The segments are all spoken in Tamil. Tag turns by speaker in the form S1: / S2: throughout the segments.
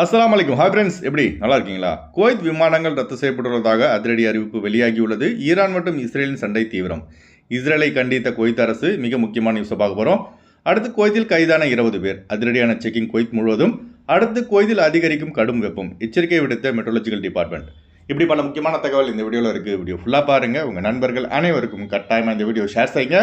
S1: அஸ்லாம் அலைக்கும் ஹாய் ஃப்ரெண்ட்ஸ் எப்படி? நல்லா இருக்கீங்களா? குவைத் விமானங்கள் ரத்து செய்யப்பட்டுள்ளதாக அதிரடி அறிவிப்பு வெளியாகியுள்ளது. ஈரான் மற்றும் இஸ்ரேலின் சண்டை தீவிரம். இஸ்ரேலை கண்டித்த குவைத் அரசு மிக முக்கியமான நியூஸை பார்க்க போகிறோம் அடுத்து குவைத்தில் கைதான இருபது பேர். அதிரடியான செக்கிங் குவைத் முழுவதும். அடுத்து குவைத்தில் அதிகரிக்கும் கடும் வெப்பம். எச்சரிக்கை விடுத்த மெட்ரோலஜிக்கல் டிபார்ட்மெண்ட் இப்படி பல முக்கியமான தகவல் இந்த வீடியோவில் இருக்குது வீடியோ ஃபுல்லாக பாருங்கள் உங்கள் நண்பர்கள் அனைவருக்கும் கட்டாயமாக இந்த வீடியோ ஷேர் செய்யுங்க.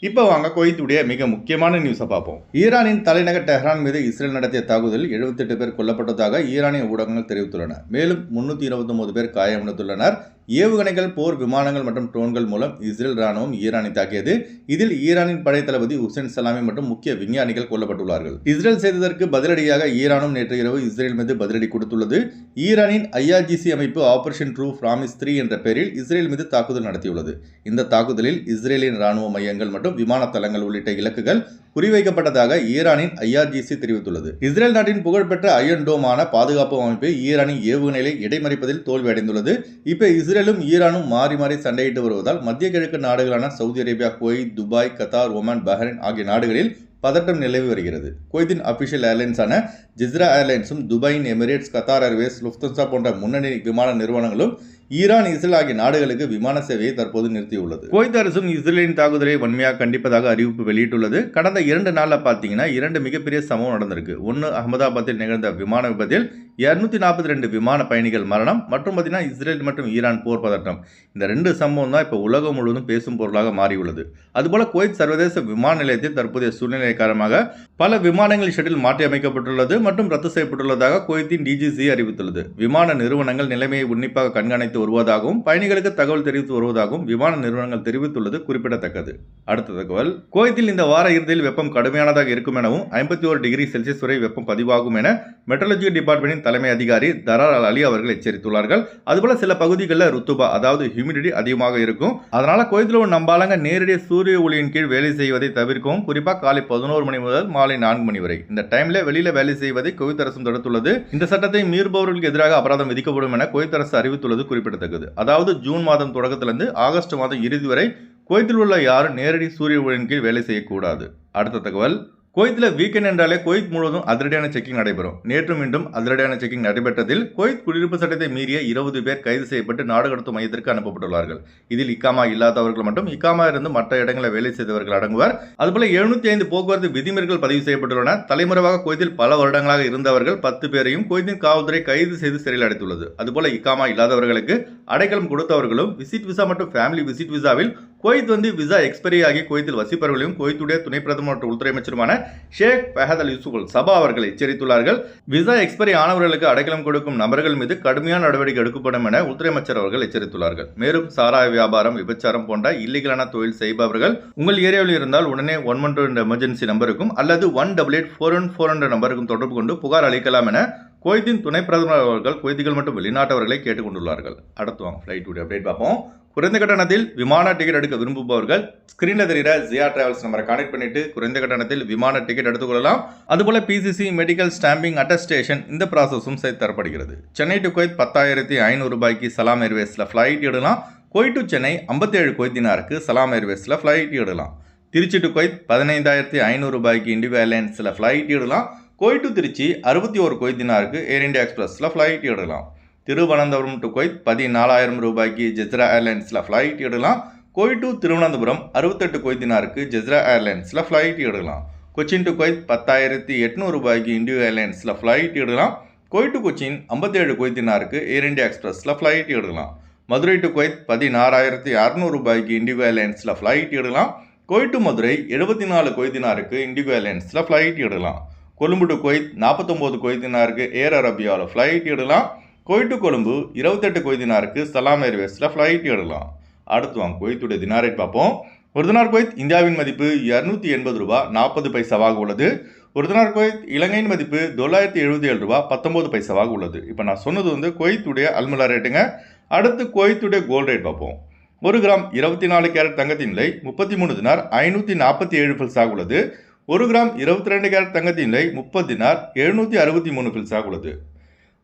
S1: இப்போ வாங்க குவைத்துடைய மிக முக்கியமான நியூஸை பார்ப்போம். ஈரானின் தலைநகர் டெஹ்ரான் மீது இஸ்ரேல் நடத்திய தாக்குதலில் 78 பேர் கொல்லப்பட்டதாக ஈரானிய ஊடகங்கள் தெரிவித்துள்ளன. மேலும் முன்னூற்றி இருபத்தொன்பது பேர் காயமடைந்துள்ளனர். ஏவுகணைகள் போர் விமானங்கள் மற்றும் ட்ரோன்கள் மூலம் இஸ்ரேல் ராணுவம் ஈரானை தாக்கியது. இதில் ஈரானின் படை தளபதி உசேன் சலாமி மற்றும் முக்கிய விஞ்ஞானிகள் கொல்லப்பட்டுள்ளார்கள். இஸ்ரேல் செய்ததற்கு பதிலடியாக ஈரானும் நேற்று இரவு இஸ்ரேல் மீது பதிலடி கொடுத்துள்ளது. ஈரானின் ஐஆர்ஜிசி அமைப்பு ஆபரேஷன் ட்ரூ பிராமிஸ் த்ரீ என்ற பெயரில் இஸ்ரேல் மீது தாக்குதல் நடத்தியுள்ளது. இந்த தாக்குதலில் இஸ்ரேலின் ராணுவ மையங்கள் மற்றும் விமான தளங்கள் உள்ளிட்ட இலக்குகள் குறிவைக்கப்பட்டதாக ஈரானின் ஐஆர்ஜிசி தெரிவித்துள்ளது. இஸ்ரேல் நாட்டின் புகழ்பெற்ற அயன் டோமான பாதுகாப்பு அமைப்பு ஈரானின் ஏவுகணைகளை இடைமறிப்பதில் தோல்வியடைந்துள்ளது. இப்ப இஸ்ரேலும் ஈரானும் மாறி மாறி சண்டையிட்டு வருவதால் மத்திய கிழக்கு நாடுகளான Saudi Arabia Kuwait Dubai Qatar Oman Bahrain ஆகிய நாடுகளில் பதட்டம் நிலவி வருகிறது. குவைத்தின் அபிஷியல் ஏர்லைன்ஸான ஜிஸ்ரா ஏர்லைன்ஸும் துபாயின் எமிரேட்ஸ் கத்தார் ஏர்வேஸ் லுஃப்தன்சா போன்ற முன்னணி விமான நிறுவனங்களும் ஈரான் இஸ்ரேல் ஆகிய நாடுகளுக்கு விமான சேவையை தற்போது நிறுத்தியுள்ளது. குவைத் அரசும் இஸ்ரேலின் தாக்குதலை வன்மையாக கண்டிப்பதாக அறிவிப்பு வெளியிட்டுள்ளது. கடந்த இரண்டு நாளில் பார்த்தீங்கன்னா இரண்டு மிகப்பெரிய சம்பவம் நடந்திருக்கு. ஒன்று அகமதாபாத்தில் நிகழ்ந்த விமான விபத்தில் இரநூத்தி நாற்பத்தி ரெண்டு விமான பயணிகள் மரணம் மற்றும் பார்த்தீங்கன்னா இஸ்ரேல் மற்றும் ஈரான் போர் பதட்டம். இந்த ரெண்டு சம்பவம் தான் இப்போ உலகம் முழுவதும் பேசும் பொருளாக மாறியுள்ளது. அதுபோல குவைத் சர்வதேச விமான நிலையத்தில் தற்போதைய சூழ்நிலை காரணமாக பல விமானங்கள் ஷெட்டில் மாற்றி அமைக்கப்பட்டுள்ளது மற்றும் ரத்து செய்யப்பட்டுள்ளதாக குவைத்தின் டிஜிசி அறிவித்துள்ளது. விமான நிறுவனங்கள் நிலைமையை உன்னிப்பாக கண்காணித்து வருவதாகவும் பயணிகளுக்கு தகவல் தெரிவித்து வருவதாகவும் விமான நிறுவனங்கள் தெரிவித்துள்ளது குறிப்பிடத்தக்கது. அடுத்த தகவல் குவைத்தில் இந்த வார இறுதியில் வெப்பம் கடுமையானதாக இருக்கும் எனவும் ஐம்பத்தி ஒரு டிகிரி செல்சியஸ் வரை வெப்பம் பதிவாகும் என மெட்ரலஜி டிபார்ட்மெண்டின் தலைமை அதிகாரி தரார் அல் அலி அவர்கள் எச்சரித்துள்ளார்கள். அதுபோல சில பகுதிகளில் ருத்துபா அதாவது ஹியூமிடிட்டி அதிகமாக இருக்கும். அதனால கோயத்தில் உள்ள நம்பாலங்க நேரடி சூரிய ஒளியின் கீழ் வேலை செய்வதை தவிர்க்கவும் குறிப்பாக காலை பதினோரு மணி முதல் மாலை நான்கு மணி வரை. இந்த டைம்ல வெளியில வேலை செய்வதை குவைத் அரசும் தடுத்துள்ளது. இந்த சட்டத்தை மீறுபவர்களுக்கு எதிராக அபராதம் விதிக்கப்படும் என குவைத் அரசு அறிவித்துள்ளது குறிப்பிடத்தக்கது. அதாவது ஜூன் மாதம் தொடக்கத்திலிருந்து ஆகஸ்ட் மாதம் இறுதி வரை குவைத்தில் உள்ள யாரும் நேரடி சூரிய ஒளியின் கீழ் வேலை செய்யக்கூடாது. அடுத்த தகவல் குவைத்தில் வீக்கெண்ட் என்றாலே குவைத் முழுவதும் அதிரடியான செக்கிங் நடைபெறும். நேற்று மீண்டும் அதிரடியான செக்கிங் நடைபெற்றதில் குவைத் குடியிருப்பு சட்டத்தை மீறிய இருபது பேர் கைது செய்யப்பட்டு நாடு கடத்தும் மையத்திற்கு அனுப்பப்பட்டுள்ளார்கள். இதில் இக்காமா இல்லாதவர்கள் மட்டும் இக்காமா இருந்து மற்ற இடங்களில் வேலை செய்தவர்கள் அடங்குவர். அதுபோல எழுநூத்தி ஐந்து போக்குவரத்து விதிமுறைகள் பதிவு செய்யப்பட்டுள்ளன. தலைமுறைவாக குவைத்தில் பல வருடங்களாக இருந்தவர்கள் பத்து பேரையும் குவைத்தின் காவல்துறை கைது செய்து சிறையில் அடைத்துள்ளது. அதுபோல இக்காமா இல்லாதவர்களுக்கு அடைக்கலம் கொடுத்தவர்களும் விசிட் விசா மற்றும் ஃபேமிலி விசிட் விசாவில் குவைத் வந்து விசா எக்ஸ்பைரி ஆகி குவைத்தில் வசிப்பவர்களையும் குவைத்துடைய துணை பிரதமர் மற்றும் உள்துறை அமைச்சருமான ஷேக் ஃபஹத் அல் யூசுப் சபா அவர்கள் எச்சரித்துள்ளார்கள். விசா எக்ஸ்பைரி ஆனவர்களுக்கு அடைக்கலம் கொடுக்கும் நபர்கள் மீது கடுமையான நடவடிக்கை எடுக்கப்படும் என உள்துறை அமைச்சர் அவர்கள் எச்சரித்துள்ளார்கள். மேலும் சாராய வியாபாரம் விபச்சாரம் போன்ற இல்லீகலான தொழில் செய்பவர்கள் உங்கள் ஏரியாவில் இருந்தால் உடனே ஒன் ஒன் என்ற எமர்ஜென்சி நம்பருக்கும் அல்லது one double eight four one four என்ற நம்பருக்கும் தொடர்பு கொண்டு புகார் அளிக்கலாம் என குவைத்தின் துணை பிரதமர் அவர்கள் குவைத்திகள் மற்றும் வெளிநாட்டவர்களை கேட்டுக்கொண்டுள்ளார்கள். அடுத்து வாங்க ஃப்ளைட் அப்டேட் பார்ப்போம். குறைந்த கட்டணத்தில் விமான டிக்கெட் எடுக்க விரும்புபவர்கள் ஸ்கிரீனில் தெரிகிற ஜியா டிராவல்ஸ் நம்பரை கனெக்ட் பண்ணிட்டு குறைந்த கட்டணத்தில் விமான டிக்கெட் எடுத்துக்கொள்ளலாம் அதுபோல பிசிசி மெடிக்கல் ஸ்டாம்பிங் அட்டஸ்டேஷன் இந்த ப்ராசஸும் சேர்த்து தரப்படுகிறது. சென்னை டு குவைத் பத்தாயிரத்தி ஐநூறு ரூபாய்க்கு சலாம் ஏர்வேஸில் ஃப்ளைட் இடலாம் குவைட் டு சென்னை ஐம்பத்தேழு குவைத்தினாருக்கு சலாம் ஏர்வேஸில் ஃப்ளைட் இடலாம் திருச்சி டு குவைத் பதினைந்தாயிரத்தி ஐநூறு ரூபாய்க்கு இண்டிகோ ஏர்லைன்ஸில் ஃப்ளைட் இடலாம் குவைட் டு திருச்சி அறுபத்தி ஒரு குவைத்தினாருக்கு ஏர் இண்டியா எக்ஸ்பிரஸில் ஃப்ளைட் எடுக்கலாம். திருவனந்தபுரம் டு கொய்த் பதினாலாயிரம் ரூபாய்க்கு ஜெஸ்ரா ஏர்லைன்ஸில் ஃப்ளைட் இடலாம் குவைட் டு திருவனந்தபுரம் அறுபத்தெட்டு குவைத்தினாருக்கு ஜெஸ்ரா ஏர்லைன்ஸில் ஃப்ளைட் எடுக்கலாம். கொச்சின் டு கொய்த் பத்தாயிரத்தி எட்நூறு ரூபாய்க்கு இண்டியோ ஏர்லைன்ஸில் ஃப்ளைட் இடலாம் குவைட் டு கொச்சின் ஐம்பத்தேழு குவைத்தினாருக்கு ஏர் இந்தியா எக்ஸ்பிரஸில் ஃப்ளைட் எடுக்கலாம். மதுரை டு குவைத் பதினாறாயிரத்தி அறநூறு ரூபாய்க்கு இண்டிகோ ஏர்லைன்ஸில் ஃப்ளைட் இடலாம் குவைட் டு மதுரை எழுபத்தி நாலு கொய்தினாருக்கு இண்டிகோ ஏர்லைன்ஸில் ஃப்ளைட் இடலாம் கொழும்பு டு குவைத் நாற்பத்தொம்போது கொய்தினாருக்கு ஏர் அரபியாவில் ஃப்ளைட் இடலாம் குவைட் டு கொழும்பு இருபத்தெட்டு கொய்தினாருக்கு சலாம் ஏர்வேஸில் ஃப்ளைட் இடலாம் அடுத்து வாங்க கொய்த்துடைய தினாரேட் பார்ப்போம். ஒரு தினார் குவைத் இந்தியாவின் மதிப்பு இரநூத்தி எண்பது ரூபா நாற்பது பைசாவாக உள்ளது. ஒரு தினார் குவைத் இலங்கையின் மதிப்பு தொள்ளாயிரத்தி எழுபத்தி ஏழு ரூபா பத்தொம்போது பைசாவாக உள்ளது. இப்போ நான் சொன்னது வந்து கொய்த்துடைய அல்மலா ரேட்டுங்க. அடுத்து கொய்த்துடைய கோல்ட் ரேட் பார்ப்போம். ஒரு கிராம் இருபத்தி நாலு கேரட் தங்கத்தின் விலை முப்பத்தி மூணு தினார் ஐநூற்றி நாற்பத்தி ஏழு பில்ஸாக உள்ளது. ஒரு கிராம் இருபத்தி ரெண்டு கேரட் தங்கத்தின் விலை முப்பது தினார் எழுநூற்றி அறுபத்தி மூணு பில்ஸாக உள்ளது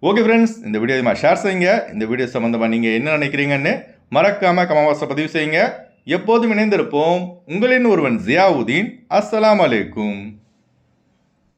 S1: ஓகே ஃப்ரெண்ட்ஸ் இந்த வீடியோ அதிகமாக ஷேர் செய்யுங்க. இந்த வீடியோ சம்மந்தமாக நீங்கள் என்ன நினைக்கிறீங்கன்னு மறக்காமல் கமவாசை பதிவு செய்யுங்க. எப்போதும் இணைந்திருப்போம். உங்களின் ஒருவன் ஜியாவுதீன். அஸ்லாம் அலைக்கும்.